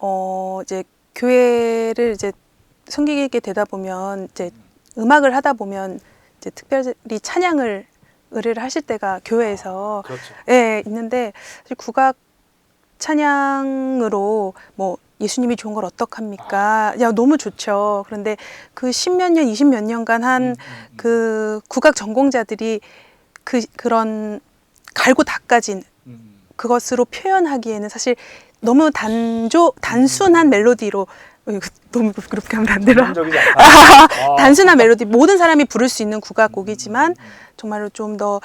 어 이제 교회를 이제 섬기게 되다 보면 이제 음악을 하다 보면 이제 특별히 찬양을 의뢰를 하실 때가 교회에서 그렇죠. 예 있는데 사실 국악 찬양으로 뭐 예수님이 좋은 걸 어떡합니까? 야 너무 좋죠. 그런데 그 십몇 년, 이십 몇 년간 한 음, 음, 그 국악 전공자들이 그 그런 갈고 닦아진 음. 그것으로 표현하기에는 사실 너무 단조 단순한 멜로디로 어, 이거 너무 그렇게 하면 안 되나? 전문적이지 않다. 아. 단순한 멜로디 모든 사람이 부를 수 있는 국악곡이지만 정말로 좀 더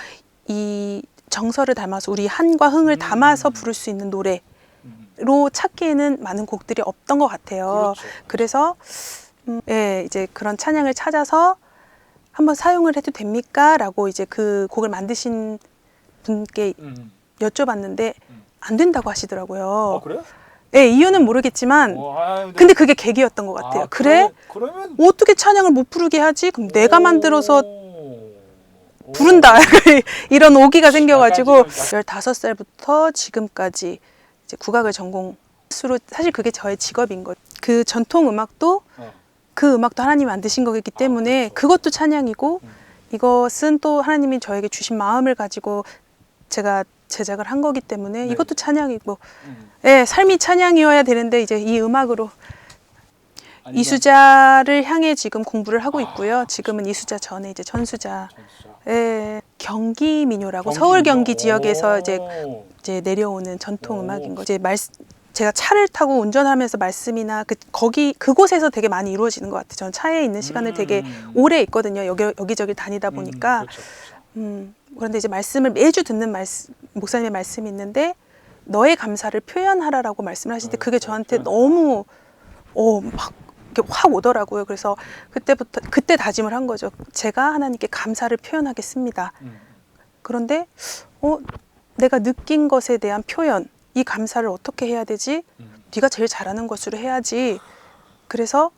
이 정서를 담아서 우리 한과 흥을 음. 담아서 부를 수 있는 노래로 음. 찾기에는 많은 곡들이 없던 것 같아요. 그렇죠. 그래서 음, 예, 이제 그런 찬양을 찾아서 한번 사용을 해도 됩니까?라고 이제 그 곡을 만드신 분께 음. 여쭤봤는데 음. 안 된다고 하시더라고요. 어 그래? 예, 이유는 모르겠지만 어, 아, 근데 그게 계기였던 것 같아요. 아, 그래? 그러면, 그러면 어떻게 찬양을 못 부르게 하지? 그럼 내가 만들어서 오. 부른다. 이런 오기가 생겨가지고 지금 15살부터 지금까지 이제 국악을 전공 수로 사실 그게 저의 직업인 것. 그 전통 음악도 어. 그 음악도 하나님이 만드신 거기 때문에 그렇죠. 그것도 찬양이고 음. 이것은 또 하나님이 저에게 주신 마음을 가지고 제가 제작을 한 거기 때문에 네. 이것도 찬양이고 음. 예, 삶이 찬양이어야 되는데 이제 이 음악으로 아니면 이수자를 향해 지금 공부를 하고 아, 있고요. 지금은 이수자 전에 이제 전수자. 전수자. 예, 경기 민요라고 경기 서울 민요? 경기 지역에서 오. 이제 이제 내려오는 전통 오. 음악인 거죠. 이제 말 제가 차를 타고 운전하면서 말씀이나 그 거기 그곳에서 되게 많이 이루어지는 것 같아요. 저는 차에 있는 시간을 되게 음. 오래 있거든요. 여기 여기저기 다니다 음, 보니까 그렇죠, 그렇죠. 음, 그런데 이제 말씀을 매주 듣는 말씀, 목사님의 말씀이 있는데 너의 감사를 표현하라라고 말씀을 때 그게 그렇죠. 저한테 표현. 너무 어, 막 이렇게 확 오더라고요. 그래서 그때부터 그때 다짐을 한 거죠. 제가 하나님께 감사를 표현하겠습니다. 음. 그런데 어, 내가 느낀 것에 대한 표현, 이 감사를 어떻게 해야 되지? 음. 네가 제일 잘하는 것으로 해야지. 그래서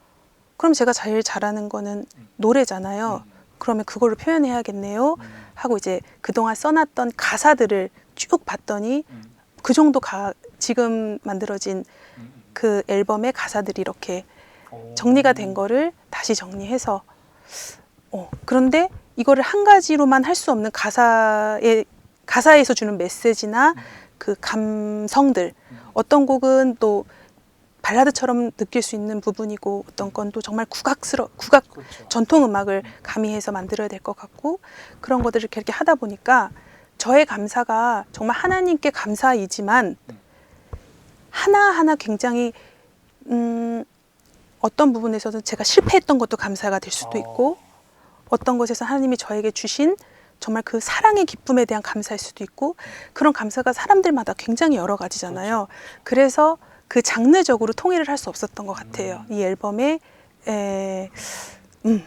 그럼 제가 제일 잘하는 거는 노래잖아요. 음. 그러면 그거를 표현해야겠네요. 음. 하고 이제 그동안 써놨던 가사들을 쭉 봤더니 음. 그 정도 가 지금 만들어진 음. 그 앨범의 가사들이 이렇게 오. 정리가 된 거를 다시 정리해서 어 그런데 이거를 한 가지로만 할 수 없는 가사의 가사에서 주는 메시지나 음. 그 감성들 음. 어떤 곡은 또 발라드처럼 느낄 수 있는 부분이고 어떤 건 또 정말 국악스러 국악 그렇죠. 전통 음악을 가미해서 만들어야 될 것 같고 그런 것들을 이렇게 하다 보니까 저의 감사가 정말 하나님께 감사이지만 음. 하나하나 굉장히 음 어떤 부분에서는 제가 실패했던 것도 감사가 될 수도 어. 있고 어떤 것에서 하나님이 저에게 주신 정말 그 사랑의 기쁨에 대한 감사일 수도 있고 그런 감사가 사람들마다 굉장히 여러 가지잖아요. 그래서 그 장르적으로 통일을 할 수 없었던 것 같아요. 음. 이 앨범에 에, 음,